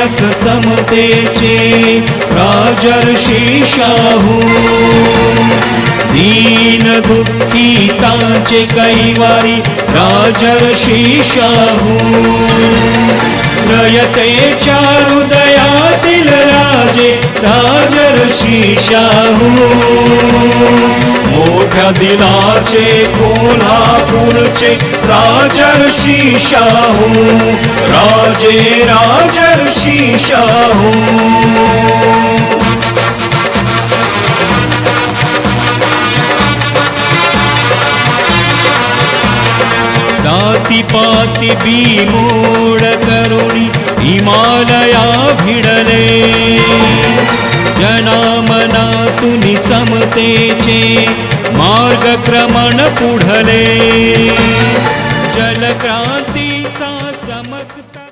नायक समतेचे राजर्षी शाहू. दीन दुःखितांचे कैवारी राजर्षी शाहू. रयतेच्या हृदयातील राजे राजर्षी शाहू. मोठ्या दिलाचे कोल्हापूरचे राजर्षी शाहू. राजे बक्षी शाहू जाती पाती बी मूळ करुणी हिमालया भिडले। जनामनातून समतेचे मार्गक्रमण पुढले। जलक्रांतीचा चमकता